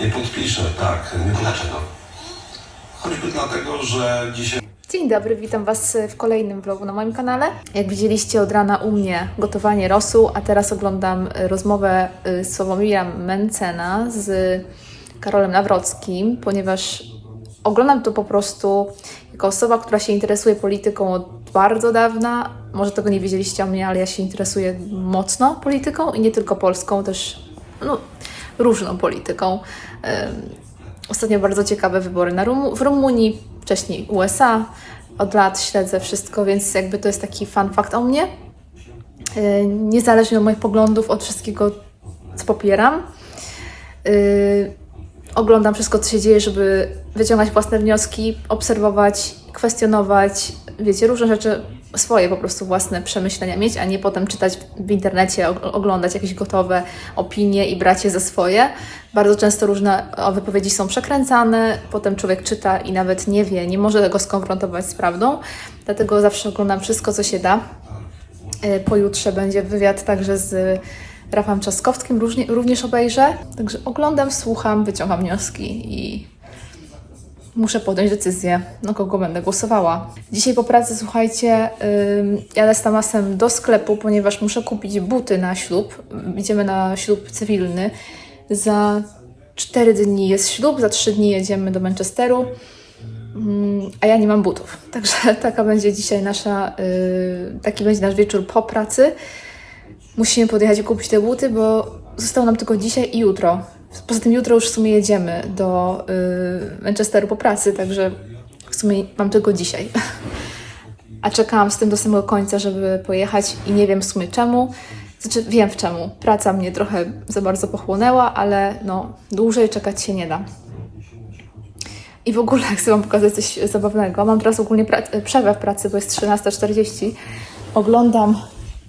Nie podpiszę, tak. Dlaczego? Choćby dlatego, że dzisiaj Dzień dobry, witam Was w kolejnym vlogu na moim kanale. Jak widzieliście od rana u mnie gotowanie rosół, a teraz oglądam rozmowę y, Sławomira Mencena z Karolem Nawrockim, ponieważ oglądam to po prostu jako osoba, która się interesuje polityką od bardzo dawna. Może tego nie wiedzieliście o mnie, ale ja się interesuję mocno polityką i nie tylko polską, też no, różną polityką. Ostatnio bardzo ciekawe wybory na Rumu- w Rumunii, wcześniej USA. Od lat śledzę wszystko, więc jakby to jest taki fun fact o mnie. Yy, Niezależnie od moich poglądów, od wszystkiego, co popieram. Yy, Oglądam wszystko, co się dzieje, żeby wyciągać własne wnioski, obserwować, kwestionować, wiecie, różne rzeczy, swoje po prostu własne przemyślenia mieć, a nie potem czytać w internecie, og- oglądać jakieś gotowe opinie i brać je za swoje. Bardzo często różne wypowiedzi są przekręcane, potem człowiek czyta i nawet nie wie, nie może tego skonfrontować z prawdą. Dlatego zawsze oglądam wszystko, co się da. E, Pojutrze będzie wywiad także z Rafałem Trzaskowskim, różnie, również obejrzę. Także oglądam, słucham, wyciągam wnioski i muszę podjąć decyzję, na kogo będę głosowała. Dzisiaj po pracy, słuchajcie, ym, jadę z Tamasem do sklepu, ponieważ muszę kupić buty na ślub. Idziemy na ślub cywilny. Za 4 dni jest ślub, za 3 dni jedziemy do Manchesteru. Mm, a ja nie mam butów. Także taka będzie dzisiaj nasza, y, taki będzie nasz wieczór po pracy. Musimy podjechać i kupić te buty, bo zostało nam tylko dzisiaj i jutro. Poza tym jutro już w sumie jedziemy do y, Manchesteru po pracy, także w sumie mam tylko dzisiaj. A czekałam z tym do samego końca, żeby pojechać i nie wiem w sumie czemu. Znaczy wiem w czemu. Praca mnie trochę za bardzo pochłonęła, ale no dłużej czekać się nie da. I w ogóle chcę Wam pokazać coś zabawnego. Mam teraz ogólnie pra- przerwę w pracy, bo jest 13.40. Oglądam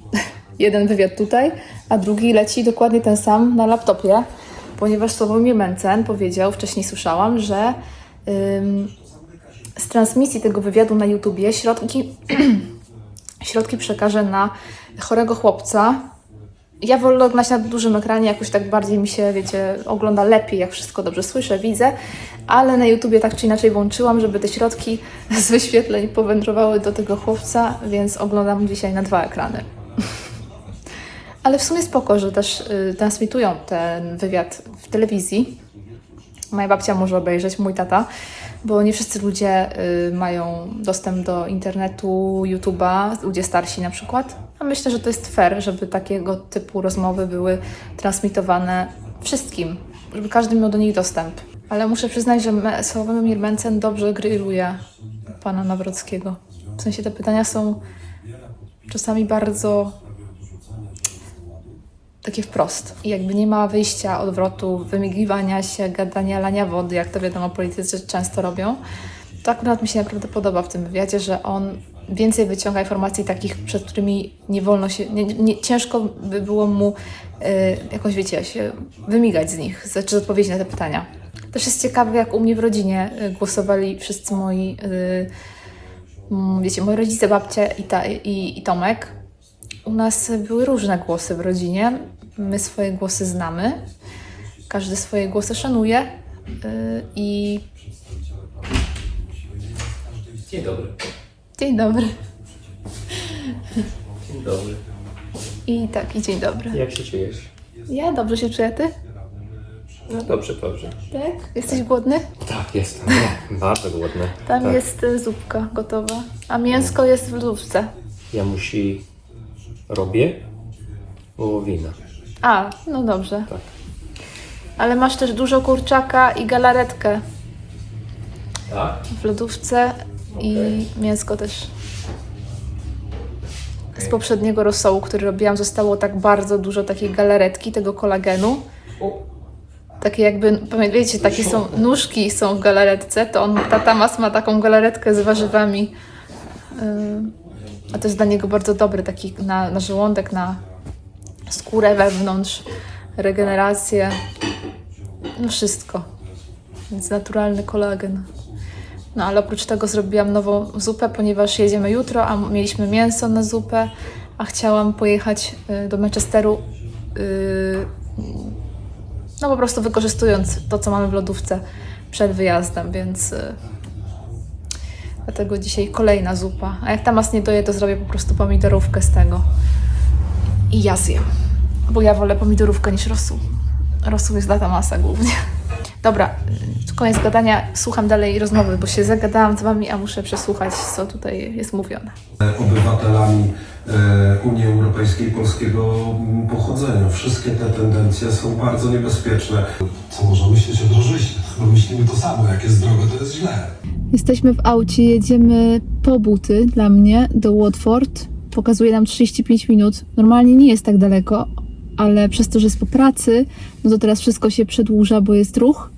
jeden wywiad tutaj, a drugi leci dokładnie ten sam na laptopie, ponieważ Sławomir Mencen powiedział, wcześniej słyszałam, że ym, z transmisji tego wywiadu na YouTubie środki, środki przekaże na chorego chłopca. Ja wolę oglądać na dużym ekranie, jakoś tak bardziej mi się, wiecie, ogląda lepiej, jak wszystko dobrze słyszę, widzę, ale na YouTubie tak czy inaczej włączyłam, żeby te środki z wyświetleń powędrowały do tego chłopca, więc oglądam dzisiaj na dwa ekrany. Ale w sumie spoko, że też y, transmitują ten wywiad w telewizji. Moja babcia może obejrzeć, mój tata, bo nie wszyscy ludzie y, mają dostęp do internetu, YouTube'a, ludzie starsi na przykład. A myślę, że to jest fair, żeby takiego typu rozmowy były transmitowane wszystkim, żeby każdy miał do nich dostęp. Ale muszę przyznać, że Sławomir Mencen dobrze grilluje pana Nawrockiego. W sensie te pytania są czasami bardzo takie wprost. I jakby nie ma wyjścia, odwrotu, wymigiwania się, gadania, lania wody, jak to wiadomo politycy często robią. To akurat mi się naprawdę podoba w tym wywiadzie, że on więcej wyciąga informacji takich, przed którymi nie wolno się, nie, nie, ciężko by było mu y, jakoś, wiecie, się wymigać z nich, z- czy odpowiedzieć na te pytania. Też jest ciekawe, jak u mnie w rodzinie y, głosowali wszyscy moi, y, wiecie, moi rodzice, babcia i, ta, i, i Tomek. U nas były różne głosy w rodzinie. My swoje głosy znamy. Każdy swoje głosy szanuje. Yy, I Dzień dobry. dzień dobry. Dzień dobry. I tak, i dzień dobry. Jak się czujesz? Ja dobrze się czuję, ty? No dobrze, dobrze. Tak? Jesteś głodny? Tak, jestem. Nie, bardzo głodny. Tam tak. jest y, zupka gotowa. A mięsko jest w lodówce. Ja musi robię wołowina. A, no dobrze. Tak. Ale masz też dużo kurczaka i galaretkę Tak? w lodówce i mięsko też. Z poprzedniego rosołu, który robiłam, zostało tak bardzo dużo takiej galaretki, tego kolagenu. Takie jakby, pamiętacie, takie są, nóżki są w galaretce, to on, ta Tamas ma taką galaretkę z warzywami. Yy, A to jest dla niego bardzo dobry, taki na, na żołądek, na skórę wewnątrz, regenerację, no wszystko. Więc naturalny kolagen. No ale oprócz tego zrobiłam nową zupę, ponieważ jedziemy jutro, a mieliśmy mięso na zupę, a chciałam pojechać y, do Manchesteru y, no po prostu wykorzystując to, co mamy w lodówce przed wyjazdem, więc y, dlatego dzisiaj kolejna zupa. A jak Tamas nie doje, to zrobię po prostu pomidorówkę z tego i ja zjem, bo ja wolę pomidorówkę niż rosół. Rosół jest dla Tamasa głównie. Dobra, koniec gadania, słucham dalej rozmowy, bo się zagadałam z Wami, a muszę przesłuchać, co tutaj jest mówione. obywatelami e, Unii Europejskiej polskiego mm, pochodzenia. Wszystkie te tendencje są bardzo niebezpieczne. Co można myśleć o drożyźnie? Chyba myślimy to samo, jak jest drogo, to jest źle. Jesteśmy w aucie, jedziemy po buty dla mnie do Watford. Pokazuje nam 35 minut. Normalnie nie jest tak daleko, ale przez to, że jest po pracy, no to teraz wszystko się przedłuża, bo jest ruch.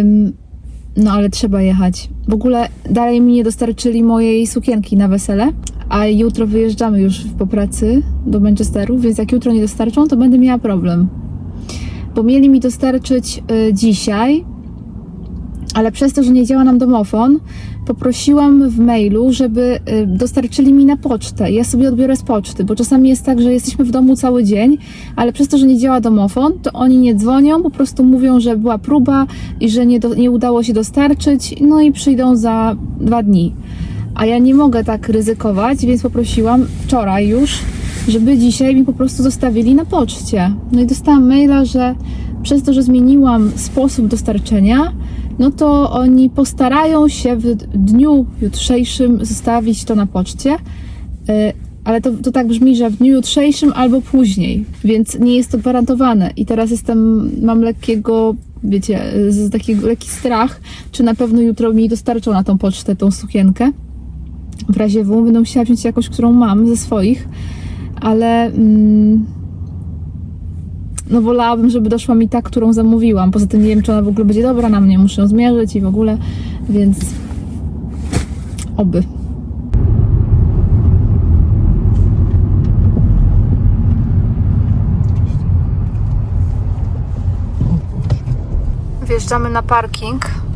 Ym, no ale trzeba jechać. W ogóle dalej mi nie dostarczyli mojej sukienki na wesele, a jutro wyjeżdżamy już po pracy do Manchesteru, więc jak jutro nie dostarczą, to będę miała problem. Bo mieli mi dostarczyć y, dzisiaj, ale przez to, że nie działa nam domofon, poprosiłam w mailu, żeby y, dostarczyli mi na pocztę. Ja sobie odbiorę z poczty, bo czasami jest tak, że jesteśmy w domu cały dzień, ale przez to, że nie działa domofon, to oni nie dzwonią, po prostu mówią, że była próba i że nie, do, nie udało się dostarczyć, no i przyjdą za dwa dni. A ja nie mogę tak ryzykować, więc poprosiłam wczoraj już, żeby dzisiaj mi po prostu zostawili na poczcie. No i dostałam maila, że przez to, że zmieniłam sposób dostarczenia, no to oni postarają się w dniu jutrzejszym zostawić to na poczcie. Y, Ale to, to tak brzmi, że w dniu jutrzejszym albo później, więc nie jest to gwarantowane. I teraz jestem, mam lekkiego, wiecie, z takiego lekki strach, czy na pewno jutro mi dostarczą na tą pocztę tą sukienkę. W razie W będę musiała wziąć jakąś, którą mam ze swoich, ale mm, no wolałabym, żeby doszła mi ta, którą zamówiłam. Poza tym nie wiem, czy ona w ogóle będzie dobra na mnie, muszę ją zmierzyć i w ogóle, więc oby. Wjeżdżamy na parking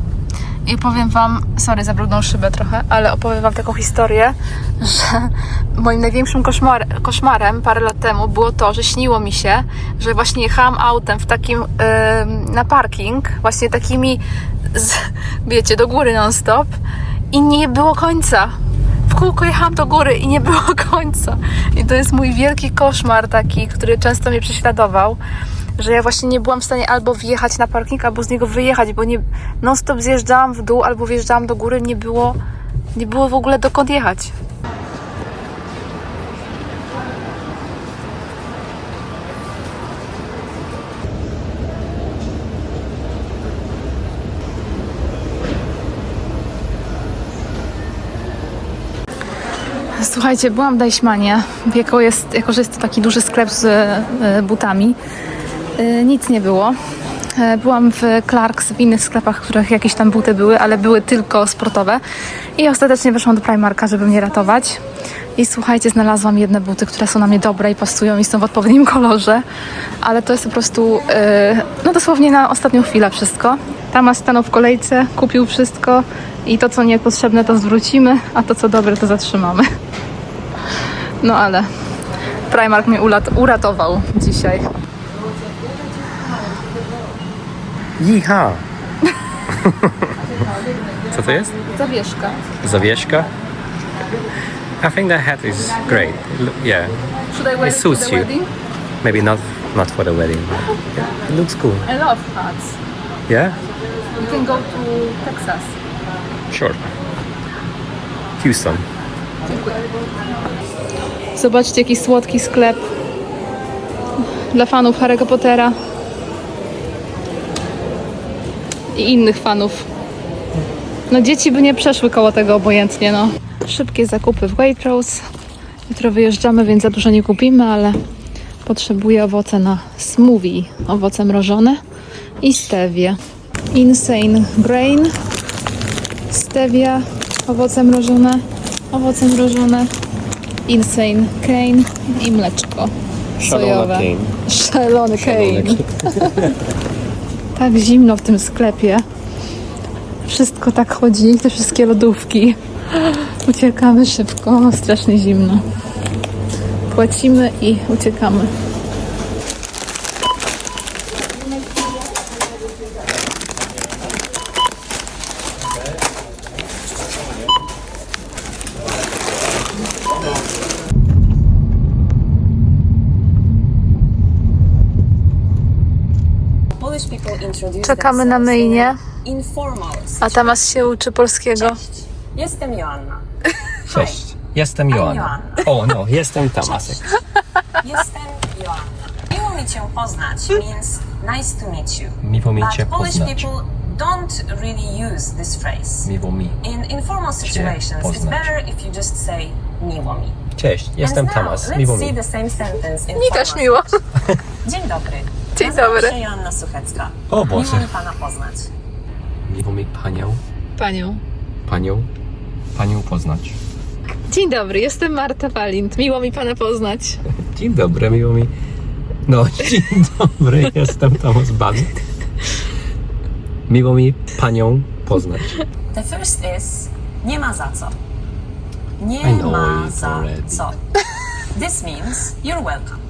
i powiem Wam, sorry za brudną szybę trochę, ale opowiem Wam taką historię, że moim największym koszmar, koszmarem parę lat temu było to, że śniło mi się, że właśnie jechałam autem w takim, em, na parking, właśnie takimi, z, wiecie, do góry non-stop i nie było końca. W kółko jechałam do góry i nie było końca. I to jest mój wielki koszmar taki, który często mnie prześladował, że ja właśnie nie byłam w stanie albo wjechać na parking, albo z niego wyjechać, bo nie non stop zjeżdżałam w dół, albo wjeżdżałam do góry, nie było, nie było w ogóle dokąd jechać. Słuchajcie, byłam w Deichmanie, jako, jest, jako że jest to taki duży sklep z e, butami. E, nic nie było. E, Byłam w Clarks, w innych sklepach, w których jakieś tam buty były, ale były tylko sportowe. I ostatecznie weszłam do Primarka, żeby mnie ratować. I słuchajcie, znalazłam jedne buty, które są na mnie dobre i pasują i są w odpowiednim kolorze. Ale to jest po prostu, e, no dosłownie na ostatnią chwilę wszystko. Tamas stanął w kolejce, kupił wszystko i to, co niepotrzebne, to zwrócimy, a to, co dobre, to zatrzymamy. No ale Primark mnie uratował dzisiaj. Jiha! Co to jest? Zawieszka. Zawieszka? I think the hat is great. L- Yeah, Should I wear It it suits to the you. wedding? maybe not not for the wedding. It looks cool. I love hats. Yeah, You can go to Texas. sure. Houston. Zobaczcie, jaki słodki sklep dla fanów Harry'ego Pottera i innych fanów. No dzieci by nie przeszły koło tego obojętnie, no. Szybkie zakupy w Waitrose. Jutro wyjeżdżamy, więc za dużo nie kupimy, ale potrzebuję owoce na smoothie. Owoce mrożone i stevia. Insane Grain, stevia, owoce mrożone, owoce mrożone, Insane Cane i mleczko sojowe. cane. Szalony Cane. tak zimno w tym sklepie. Wszystko tak chodzi, te wszystkie lodówki. Uciekamy szybko, strasznie zimno. Płacimy i uciekamy. Czekamy na Informal. A Tamas się uczy polskiego. Cześć. Jestem Joanna. Cześć, jestem Joanna. O, no, jestem Tamasek. Jestem Joanna. Miło mi Cię poznać means nice to meet you. Miło mi Cię But Polish poznać. people don't really use this phrase. Miło mi. In informal situations, it's poznać. better if you just say miło mi. Cześć, jestem And now, Tamas. let's Miło see mi. the same sentence in Mi też formal miło. Dzień dobry. Dzień Nazywam dobry. się Joanna Suchecka. O Boże. Miło mi Pana poznać. Miło mi Panią, Panią. Panią, Panią poznać. Dzień dobry, jestem Marta Walint. Miło mi Pana poznać. Dzień dobry, miło mi. No, dzień dobry, jestem Tamas Bazet. Miło mi Panią poznać. The first is nie ma za co. Nie ma za already. co. This means you're welcome.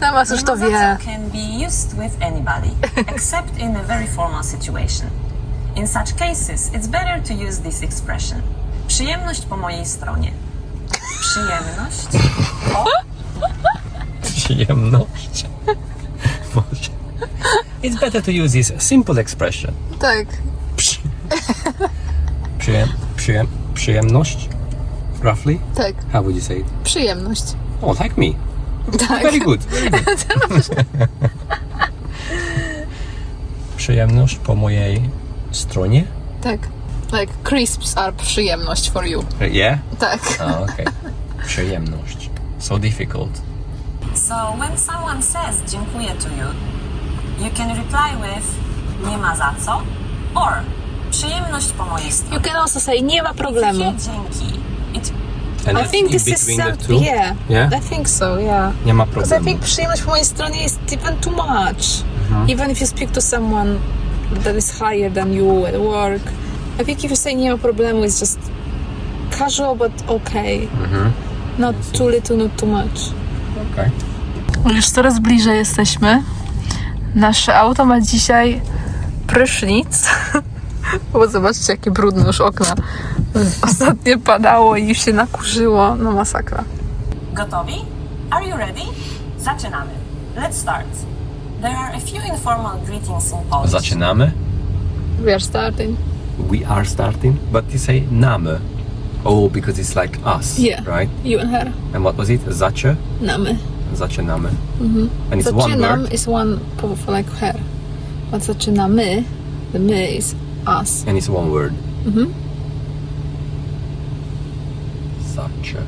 Tamas już to wie. can be used with anybody, except in a very formal situation. In such cases, it's better to use this expression. Przyjemność po mojej stronie. Przyjemność po Przyjemność. It's better to use this simple expression. Tak. Przyjem, przyjem, przyjemność? Roughly? Tak. How would you say it? Przyjemność. Oh, like me. Tak. Very good. Very good. Przyjemność po mojej stronie? Tak. Like crisps are przyjemność for you. Yeah? Tak. Oh, okay. Przyjemność. So difficult. So when someone says dziękuję to you, you can reply with nie ma za co or przyjemność po mojej stronie. You can also say nie ma problemu. Dzięki. It And I think in this is two? Yeah. Yeah? I think so. Yeah. Nie ma Because I problemu. think przyjemność po mojej stronie is even too much. Mhm. Even if you speak to someone that is higher than you at work, I think if you say nie ma problemu, it's just casual but okay. Mhm. Not too little, not too much. Okay. Już coraz bliżej jesteśmy. Nasze auto ma dzisiaj prysznic. Bo zobaczcie, jakie brudne już okna. Ostatnio padało i się nakurzyło. No masakra. Gotowi? Are you ready? Zaczynamy. Let's start. There are a few informal greetings in Polish. Zaczynamy. We are starting. We are starting. But you say namy. Oh, because it's like us, Yeah. right? You and her. And what was it? Zacze? Namy. Zaczynamy. And it's one Zaczynam word. is one for, for like her. But zaczynamy, the my is us. And it's one word. Mhm. Zacze.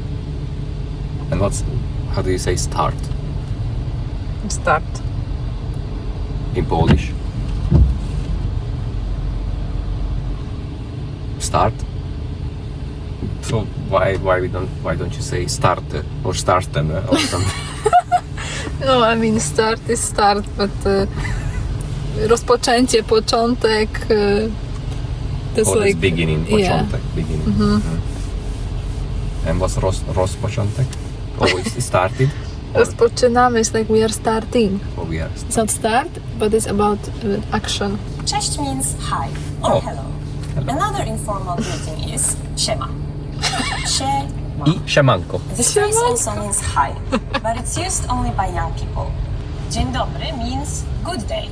And what's, how do you say start Start. in Polish? Start? So why why we don't why don't you say start or starten or something? No, I mean start is start, but uh, rozpoczęcie, początek. Uh, that's or it's like beginning, yeah. początek, beginning. Mhm. And what's roz, rozpoczątek? Oh, it's it started? Or, Rozpoczynamy is like we are starting. or we are It's not start, but it's about uh, action. Cześć means hi or Oh. hello. Another informal greeting is siema. Siema. I siemanko. This phrase also means hi, but it's used only by young people. Dzień dobry means good day.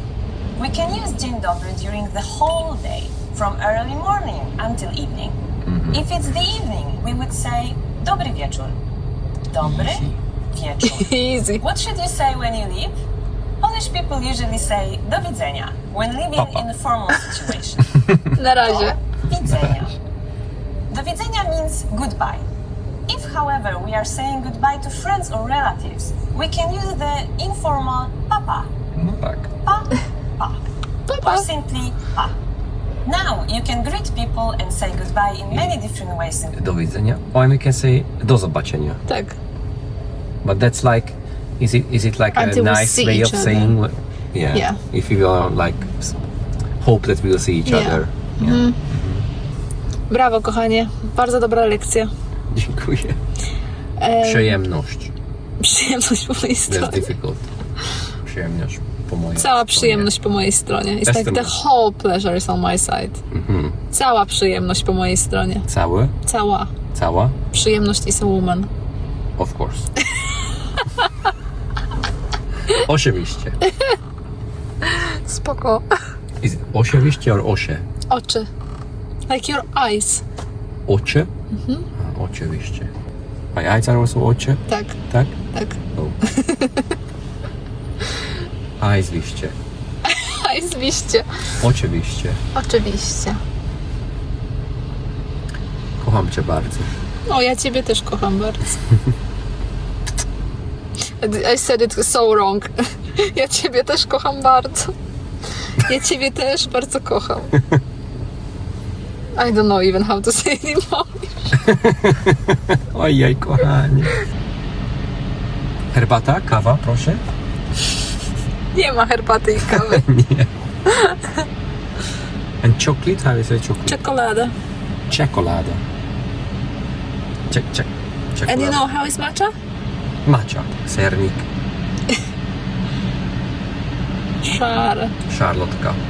We can use dzień dobry during the whole day, from early morning until evening. Mhm. If it's the evening, we would say dobry wieczór. Dobry wieczór. Easy. What should you say when you leave? Polish people usually say do widzenia when living Papa. in a formal situation. Na razie. Do widzenia. Do widzenia means goodbye. If, however, we are saying goodbye to friends or relatives, we can use the informal papa, No tak. pa, pa, Pa. or simply pa. Now you can greet people and say goodbye in many different ways. in- Do widzenia. Or we can say do zobaczenia. Tak. But that's like, is it is it like Until we a nice see way each of other. saying? what- Yeah. Yeah. If you are like s- hope that we'll see each Yeah. other. Mm-hmm. Yeah. Brawo, kochanie. Bardzo dobra lekcja. Dziękuję. Przyjemność. przyjemność po mojej That's stronie. difficult. Przyjemność po mojej Cała przyjemność po mojej stronie. It's Też like the whole pleasure is on my side. Mhm. Cała przyjemność po mojej stronie. Cały? Cała. Cała? Przyjemność is a woman. Of course. Oczywiście. Spoko. Is it oczywiście or osie? Oczy. Like your eyes. Ocie? A, oczywiście. My eyes are also ocie? Tak, Tak? tak. Eyes liście. Eyes liście. Oczywiście. Oczywiście. Kocham cię bardzo. O, ja ciebie też kocham bardzo. I said it so wrong. Ja ciebie też kocham bardzo. Ja ciebie też bardzo kocham. I don't know even how to say it in Polish. Ojej, kochanie. Herbata, kawa, proszę? Nie ma herbaty i kawy. Nie. And chocolate? How is it chocolate? Czekolada. Czekolada. Czek, czek. And you know how is matcha? Macia. Sernik. Szare. Szarlotka.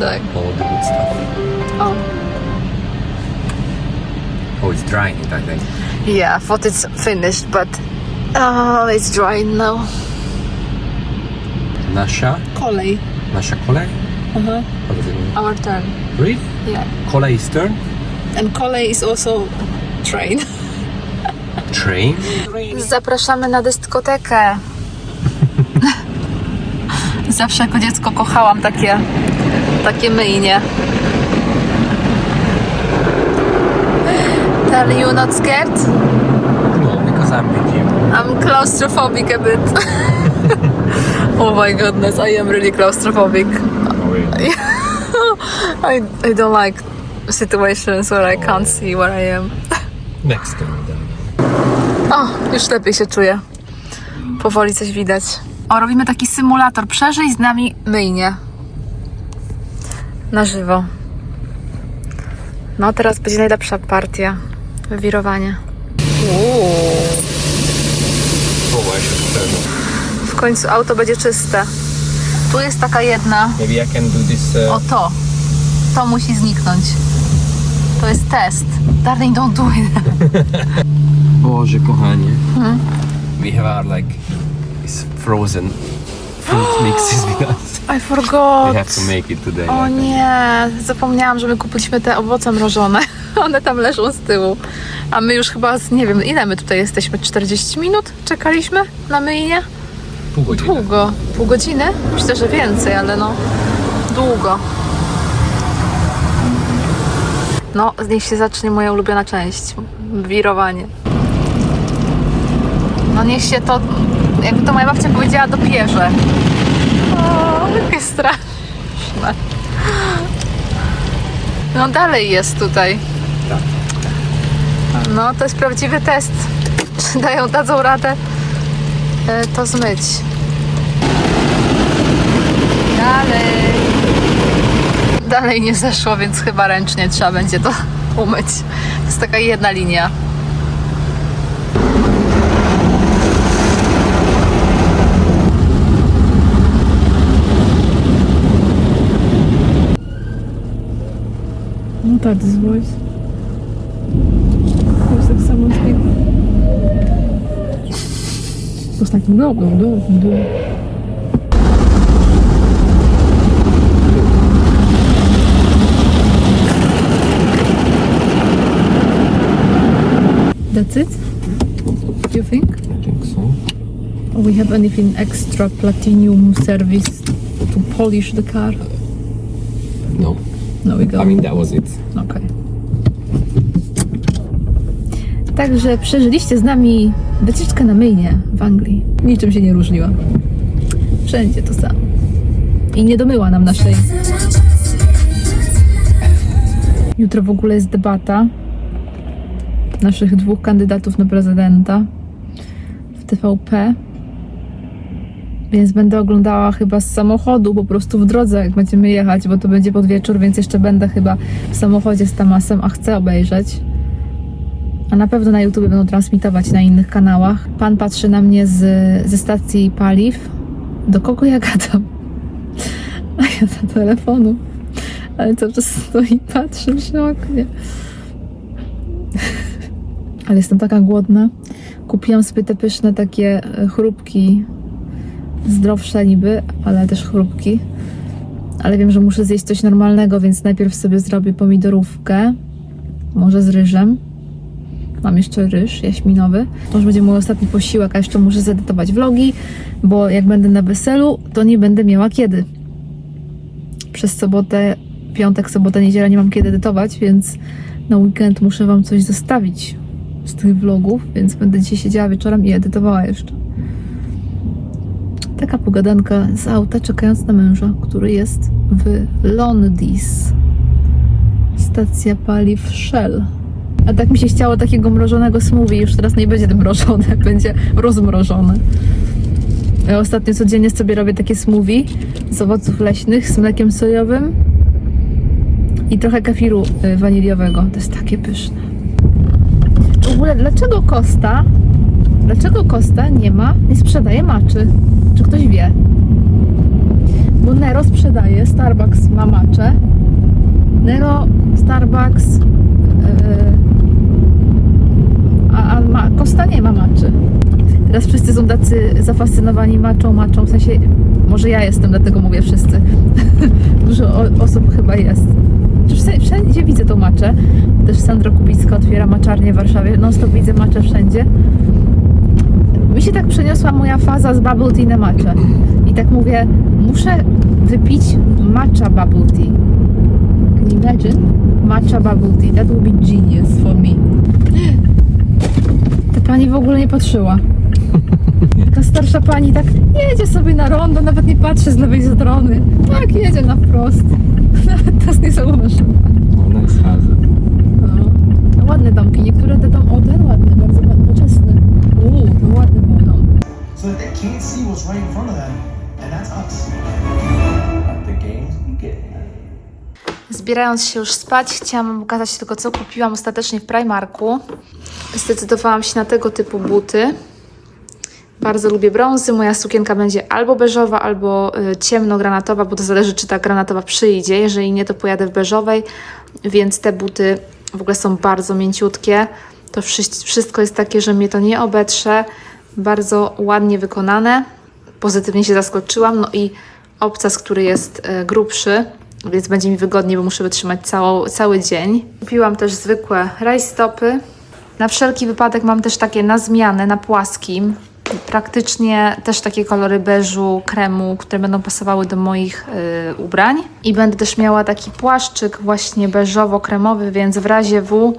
Tak. All the good stuff. O. Oh, it's drying it, I think. Yeah, I thought it's finished, but oh, it's drying now. Nasza? Kolej. Nasza kolej? Uh-huh. What does it mean? Our turn. Really? Yeah. Kolej is turn? And kolej is also train. Train? Zapraszamy na dyskotekę. Zawsze jako dziecko kochałam takie, takie myjnie. Are you not scared? No, because I'm with you. I'm claustrophobic a bit. oh my goodness, I am really claustrophobic. I, I don't like situations where I can't see where I am. Next time. O, już lepiej się czuję. Powoli coś widać. O, robimy taki symulator. Przeżyj z nami myjnie. Na żywo. No, teraz będzie najlepsza partia. Wywirowanie. Oh, I should turn. W końcu auto będzie czyste. Tu jest taka jedna. Maybe I can do this. Uh, O to. To musi zniknąć. To jest test. Darling, don't do it. Boże, kochanie. We have our like this frozen fruit mixes with us. I forgot. We have to make it today. O nie, zapomniałam, że my kupiliśmy te owoce mrożone. One tam leżą z tyłu. A my już chyba, z, nie wiem, ile my tutaj jesteśmy? 40 minut czekaliśmy na myjnie? Pół godziny. Długo. Pół godziny? Myślę, że więcej, ale no długo. No, niech się zacznie moja ulubiona część. Wirowanie. No niech się to, jakby to moja babcia powiedziała, dopierze. O, jakie straszne. No dalej jest tutaj. No, to jest prawdziwy test. Czy dają, dadzą radę to zmyć. Dalej. Dalej nie zeszło, więc chyba ręcznie trzeba będzie to umyć. To jest taka jedna linia. What are these Looks like no, no, no, no. That's it? You think? I think so. Or we have anything extra platinum service to polish the car? No. No, we go. I mean, that was it. Okej. Także przeżyliście z nami wycieczkę na myjnie w Anglii. Niczym się nie różniła. Wszędzie to samo. I nie domyła nam naszej. Jutro w ogóle jest debata naszych dwóch kandydatów na prezydenta w TVP. Więc będę oglądała chyba z samochodu, po prostu w drodze, jak będziemy jechać, bo to będzie pod wieczór, więc jeszcze będę chyba w samochodzie z Tamasem, a chcę obejrzeć. A na pewno na YouTube będą transmitować na innych kanałach. Pan patrzy na mnie z, ze stacji paliw. Do kogo ja gadam? A ja do telefonu. Ale cały czas stoi i patrzy przy oknie. Ale jestem taka głodna. Kupiłam sobie te pyszne takie e, chrupki zdrowsze niby, ale też chrupki. Ale wiem, że muszę zjeść coś normalnego, więc najpierw sobie zrobię pomidorówkę, może z ryżem. Mam jeszcze ryż jaśminowy. To już będzie mój ostatni posiłek, a jeszcze muszę zedytować vlogi, bo jak będę na weselu, to nie będę miała kiedy. Przez sobotę, piątek, sobotę, niedziela nie mam kiedy edytować, więc na weekend muszę Wam coś zostawić z tych vlogów, więc będę dzisiaj siedziała wieczorem i edytowała jeszcze. Taka pogadanka z auta, czekając na męża, który jest w Londis. Stacja paliw Shell. A tak mi się chciało takiego mrożonego smoothie, już teraz nie będzie mrożone, będzie rozmrożone. Ja ostatnio codziennie sobie robię takie smoothie z owoców leśnych z mlekiem sojowym i trochę kafiru y, waniliowego. To jest takie pyszne. W ogóle dlaczego Costa, dlaczego Costa nie ma, nie sprzedaje maczy? Czy ktoś wie? Bo Nero sprzedaje, Starbucks ma maczę. Nero, Starbucks, yy, a, a ma, Costa nie ma maczy. Teraz wszyscy są tacy zafascynowani maczą, maczą, w sensie, może ja jestem, dlatego mówię wszyscy. Dużo o, osób chyba jest. Wszędzie, widzę tą maczę. Też Sandra Kubicka otwiera maczarnię w Warszawie. Non stop widzę maczę wszędzie. Mi się tak przeniosła moja faza z bubble tea na maczę. I tak mówię, muszę wypić matcha bubble tea. Can you imagine? Matcha bubble tea. That would be genius for me. Ta pani w ogóle nie patrzyła. Taka starsza pani tak jedzie sobie na rondo, nawet nie patrzy z lewej strony. Tak, jedzie na wprost. Nawet nas nie zauważyła. Nice house. No. Ładne domki, niektóre te dom, o ten ładny, bardzo nowoczesny. Uuu, to ładny był dom. so that they can't see what's right in front of them, and that's us. The games begin. Zbierając się już spać, chciałam Wam pokazać tylko, co kupiłam ostatecznie w Primarku. Zdecydowałam się na tego typu buty. Bardzo lubię brązy. Moja sukienka będzie albo beżowa, albo y, ciemnogranatowa, bo to zależy, czy ta granatowa przyjdzie. Jeżeli nie, to pojadę w beżowej, więc te buty w ogóle są bardzo mięciutkie. To wszy- wszystko jest takie, że mnie to nie obetrze. Bardzo ładnie wykonane. Pozytywnie się zaskoczyłam. No i obcas, który jest y, grubszy, więc będzie mi wygodniej, bo muszę wytrzymać całą, cały dzień. Kupiłam też zwykłe rajstopy. Na wszelki wypadek mam też takie na zmianę, na płaskim. Praktycznie też takie kolory beżu, kremu, które będą pasowały do moich y, ubrań. I będę też miała taki płaszczyk właśnie beżowo-kremowy, więc w razie W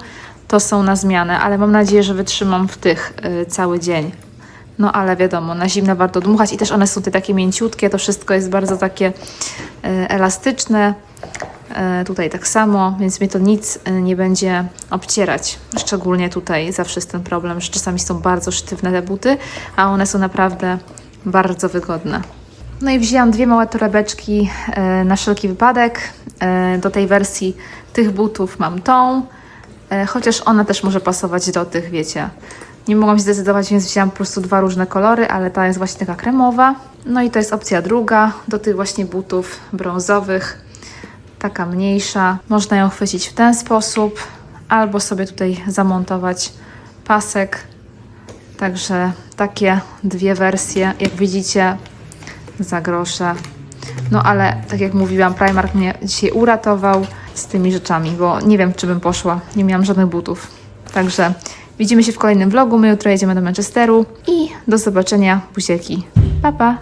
to są na zmianę, ale mam nadzieję, że wytrzymam w tych y, cały dzień. No ale wiadomo, na zimno warto dmuchać i też one są te takie mięciutkie, to wszystko jest bardzo takie y, elastyczne. Y, tutaj tak samo, więc mnie to nic y, nie będzie obcierać. Szczególnie tutaj zawsze jest ten problem, że czasami są bardzo sztywne te buty, a one są naprawdę bardzo wygodne. No i wzięłam dwie małe torebeczki na wszelki wypadek. Do tej wersji tych butów mam tą, chociaż ona też może pasować do tych, wiecie. Nie mogłam się zdecydować, więc wzięłam po prostu dwa różne kolory, ale ta jest właśnie taka kremowa. No i to jest opcja druga do tych właśnie butów brązowych taka mniejsza. Można ją chwycić w ten sposób, albo sobie tutaj zamontować pasek. Także takie dwie wersje, jak widzicie, za grosze. No ale tak jak mówiłam, Primark mnie dzisiaj uratował z tymi rzeczami, bo nie wiem, czy bym poszła. Nie miałam żadnych butów. Także widzimy się w kolejnym vlogu. My jutro jedziemy do Manchesteru i do zobaczenia. Buzieki. Pa, pa!